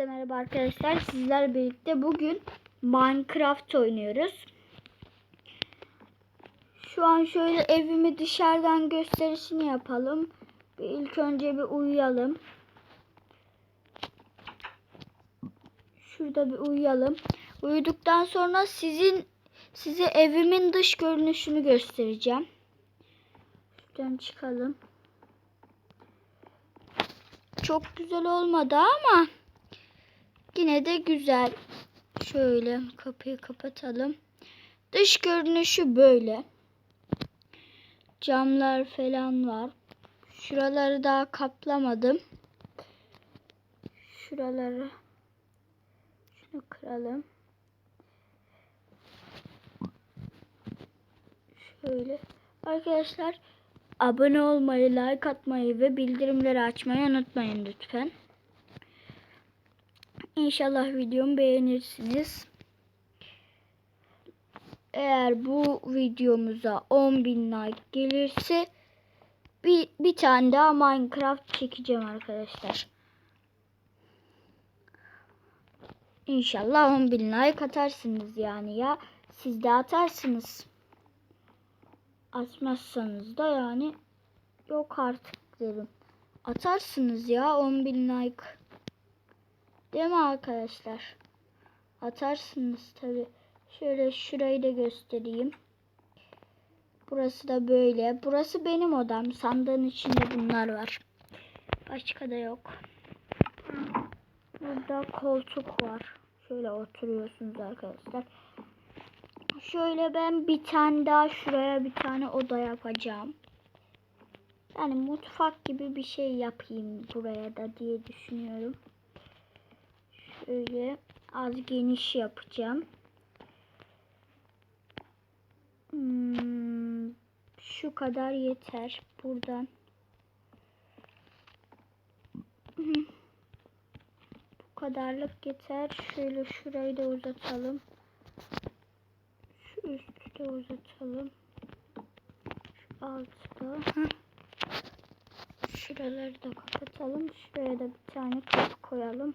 Hepinize merhaba arkadaşlar. Sizler birlikte bugün Minecraft oynuyoruz. Şu an şöyle evimi dışarıdan gösterisini yapalım. Bir ilk önce bir uyuyalım. Şurada bir uyuyalım. Uyuduktan sonra sizin size evimin dış görünüşünü göstereceğim. Şuradan çıkalım. Çok güzel olmadı ama yine de güzel. Şöyle kapıyı kapatalım. Dış görünüşü böyle. Camlar falan var. Şuraları daha kaplamadım. Şuraları şunu kıralım. Şöyle. Arkadaşlar abone olmayı, like atmayı ve bildirimleri açmayı unutmayın lütfen. İnşallah videomu beğenirsiniz. Eğer bu videomuza 10.000 like gelirse bir, bir tane daha Minecraft çekeceğim arkadaşlar. İnşallah 10.000 like atarsınız yani ya. Siz de atarsınız. Atmazsanız da yani yok artık derim. Atarsınız ya 10.000 like. Değil mi arkadaşlar? Atarsınız tabi. Şöyle şurayı da göstereyim. Burası da böyle. Burası benim odam. Sandığın içinde bunlar var. Başka da yok. Burada koltuk var. Şöyle oturuyorsunuz arkadaşlar. Şöyle ben bir tane daha şuraya bir tane oda yapacağım. Yani mutfak gibi bir şey yapayım buraya da diye düşünüyorum. Şöyle az geniş yapacağım. Hmm, şu kadar yeter. Buradan. Bu kadarlık yeter. Şöyle şurayı da uzatalım. Şu üstü de uzatalım. Şu altı da. Şuraları da kapatalım. Şuraya da bir tane kapı koyalım.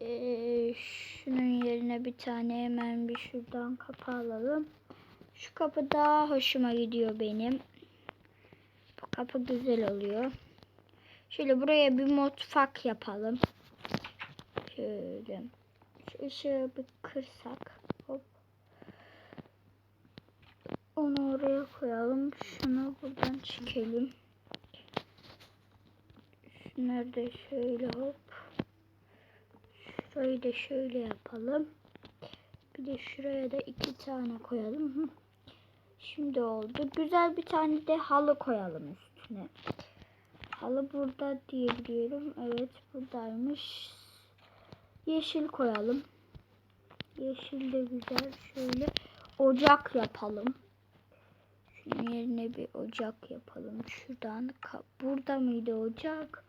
Ee, şunun yerine bir tane hemen bir şuradan kapı alalım. Şu kapı daha hoşuma gidiyor benim. Bu kapı güzel oluyor. Şöyle buraya bir mutfak yapalım. Şöyle. Şu ışığı bir kırsak. Hop. Onu oraya koyalım. Şunu buradan çekelim. Şunları da şöyle hop. Da şöyle yapalım. Bir de şuraya da iki tane koyalım. Şimdi oldu. Güzel bir tane de halı koyalım üstüne. Halı burada diyebiliyorum. Evet buradaymış. Yeşil koyalım. Yeşil de güzel. Şöyle ocak yapalım. Şunun yerine bir ocak yapalım. Şuradan. Burada mıydı ocak?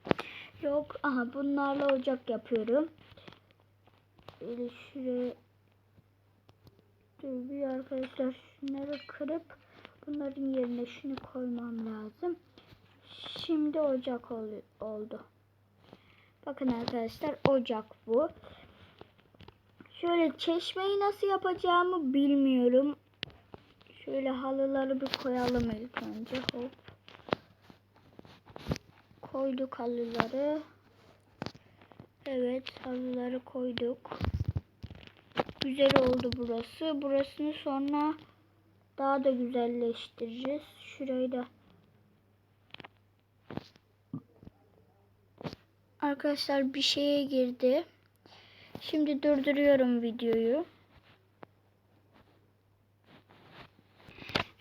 Yok. Aha bunlarla ocak yapıyorum. Böyle şuraya arkadaşlar şunları kırıp bunların yerine şunu koymam lazım. Şimdi ocak ol oldu. Bakın arkadaşlar ocak bu. Şöyle çeşmeyi nasıl yapacağımı bilmiyorum. Şöyle halıları bir koyalım ilk önce. Hop. Koyduk halıları. Evet halıları koyduk. Güzel oldu burası. Burasını sonra daha da güzelleştireceğiz. Şurayı da Arkadaşlar bir şeye girdi. Şimdi durduruyorum videoyu.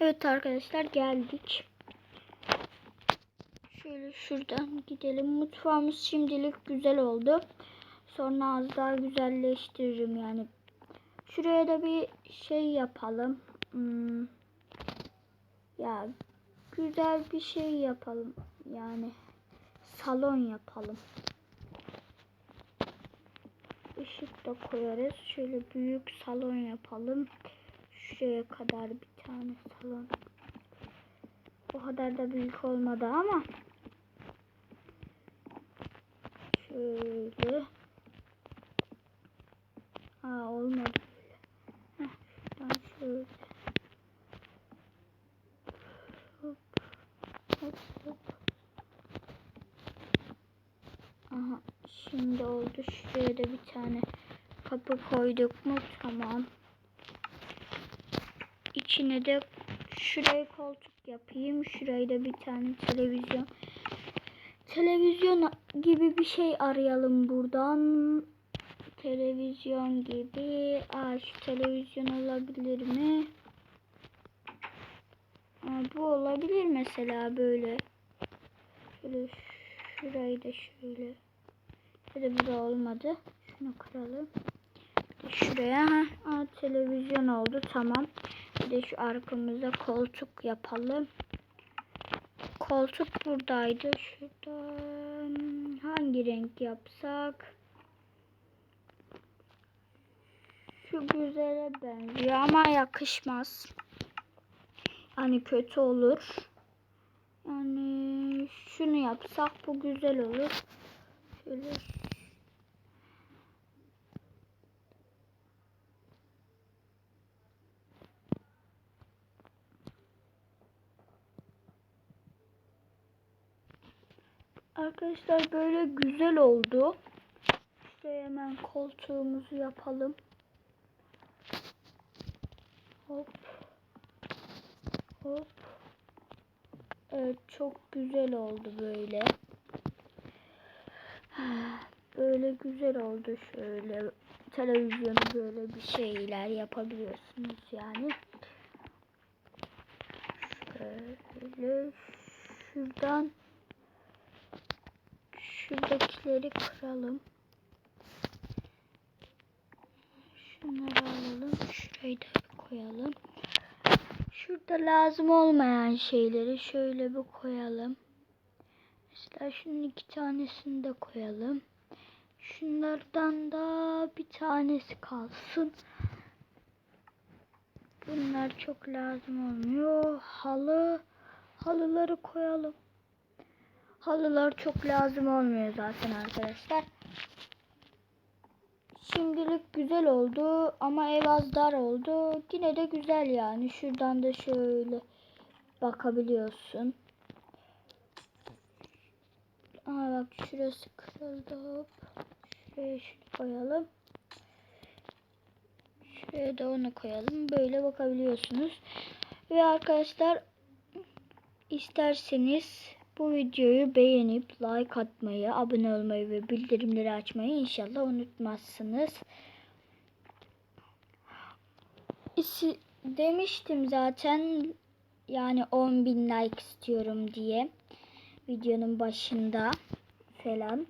Evet arkadaşlar geldik. Şöyle şuradan gidelim. Mutfağımız şimdilik güzel oldu. Sonra az daha güzelleştiririm yani. Şuraya da bir şey yapalım. Hmm. Ya güzel bir şey yapalım. Yani salon yapalım. Işık da koyarız. Şöyle büyük salon yapalım. Şuraya kadar bir tane salon. O kadar da büyük olmadı ama. Şöyle. Aa olmadı. Heh, şöyle. Hop. Hop hop. Aha şimdi oldu. Şuraya da bir tane kapı koyduk mu? Tamam. İçine de şuraya koltuk yapayım. Şuraya da bir tane televizyon. Televizyon gibi bir şey arayalım buradan. Televizyon gibi. Aa, şu televizyon olabilir mi? Aa, bu olabilir mesela böyle. Şöyle şurayı da şöyle. Hadi bu da olmadı. Şunu kıralım. Şuraya ha, Aa, televizyon oldu tamam. Bir de şu arkamıza koltuk yapalım. Koltuk buradaydı. Şuradan hangi renk yapsak? Şu güzele benziyor ama yakışmaz. Yani kötü olur. Yani şunu yapsak bu güzel olur. Şöyle Arkadaşlar böyle güzel oldu. Şuraya hemen koltuğumuzu yapalım. Hop. Hop. Evet çok güzel oldu böyle. Böyle güzel oldu şöyle. Televizyonu böyle bir şeyler yapabiliyorsunuz yani. Şöyle şuradan şuradakileri kıralım. Şunları alalım. Şurayı da koyalım. Şurada lazım olmayan şeyleri şöyle bir koyalım. Mesela şunun iki tanesini de koyalım. Şunlardan da bir tanesi kalsın. Bunlar çok lazım olmuyor. Halı, halıları koyalım. Halılar çok lazım olmuyor zaten arkadaşlar. Şimdilik güzel oldu ama ev az dar oldu. Yine de güzel yani. Şuradan da şöyle bakabiliyorsun. Aa bak şurası kırıldı. Hop. Şuraya şunu koyalım. Şuraya da onu koyalım. Böyle bakabiliyorsunuz. Ve arkadaşlar isterseniz bu videoyu beğenip like atmayı, abone olmayı ve bildirimleri açmayı inşallah unutmazsınız. Demiştim zaten yani 10.000 like istiyorum diye videonun başında falan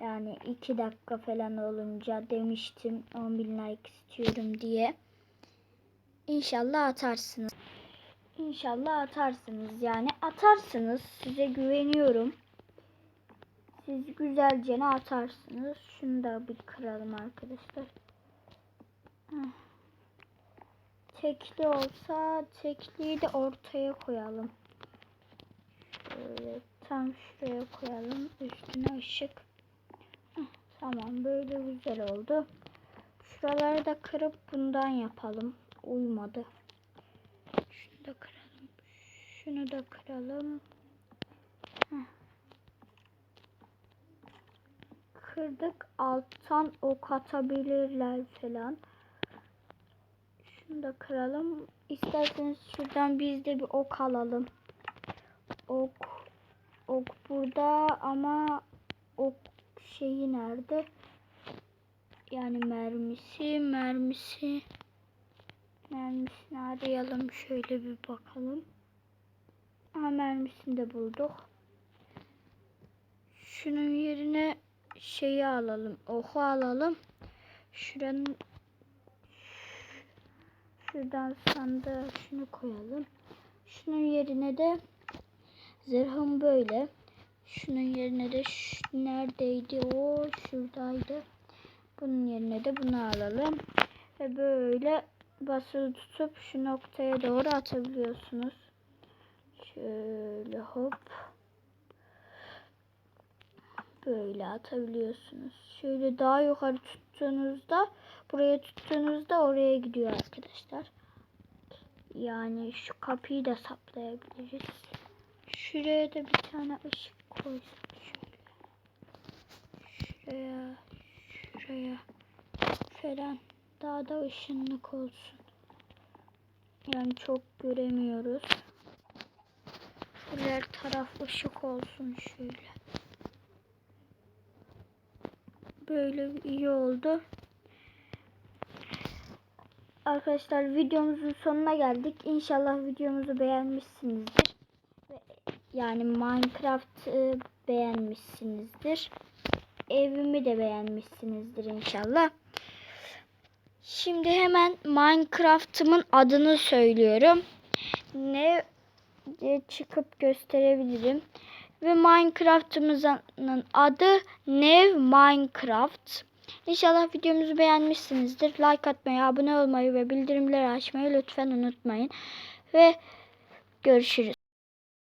yani 2 dakika falan olunca demiştim 10.000 like istiyorum diye. İnşallah atarsınız. İnşallah atarsınız. Yani atarsınız. Size güveniyorum. Siz güzelce ne atarsınız. Şunu da bir kıralım arkadaşlar. Tekli olsa tekliyi de ortaya koyalım. Şöyle tam şuraya koyalım. Üstüne ışık. Tamam böyle güzel oldu. Şuraları da kırıp bundan yapalım. Uymadı. Şunu da kıralım. Şunu da kıralım. Kırdık. Alttan ok atabilirler falan. Şunu da kıralım. İsterseniz şuradan biz de bir ok alalım. Ok. Ok burada ama ok şeyi nerede? Yani mermisi, mermisi. Mermisini arayalım. Şöyle bir bakalım. Aha mermisini de bulduk. Şunun yerine şeyi alalım. Oku alalım. Şuranın şuradan sandığa şunu koyalım. Şunun yerine de zırhım böyle. Şunun yerine de şu, neredeydi o? Şuradaydı. Bunun yerine de bunu alalım. Ve böyle basılı tutup şu noktaya doğru atabiliyorsunuz. Şöyle hop. Böyle atabiliyorsunuz. Şöyle daha yukarı tuttuğunuzda buraya tuttuğunuzda oraya gidiyor arkadaşlar. Yani şu kapıyı da saplayabiliriz. Şuraya da bir tane ışık koysak şöyle. Şuraya, şuraya falan daha da ışınlık olsun. Yani çok göremiyoruz. Her taraf ışık olsun şöyle. Böyle iyi oldu. Arkadaşlar videomuzun sonuna geldik. İnşallah videomuzu beğenmişsinizdir. Yani Minecraft beğenmişsinizdir. Evimi de beğenmişsinizdir inşallah. Şimdi hemen Minecraft'ımın adını söylüyorum. Ne çıkıp gösterebilirim. Ve Minecraft'ımızın adı Nev Minecraft. İnşallah videomuzu beğenmişsinizdir. Like atmayı, abone olmayı ve bildirimleri açmayı lütfen unutmayın. Ve görüşürüz.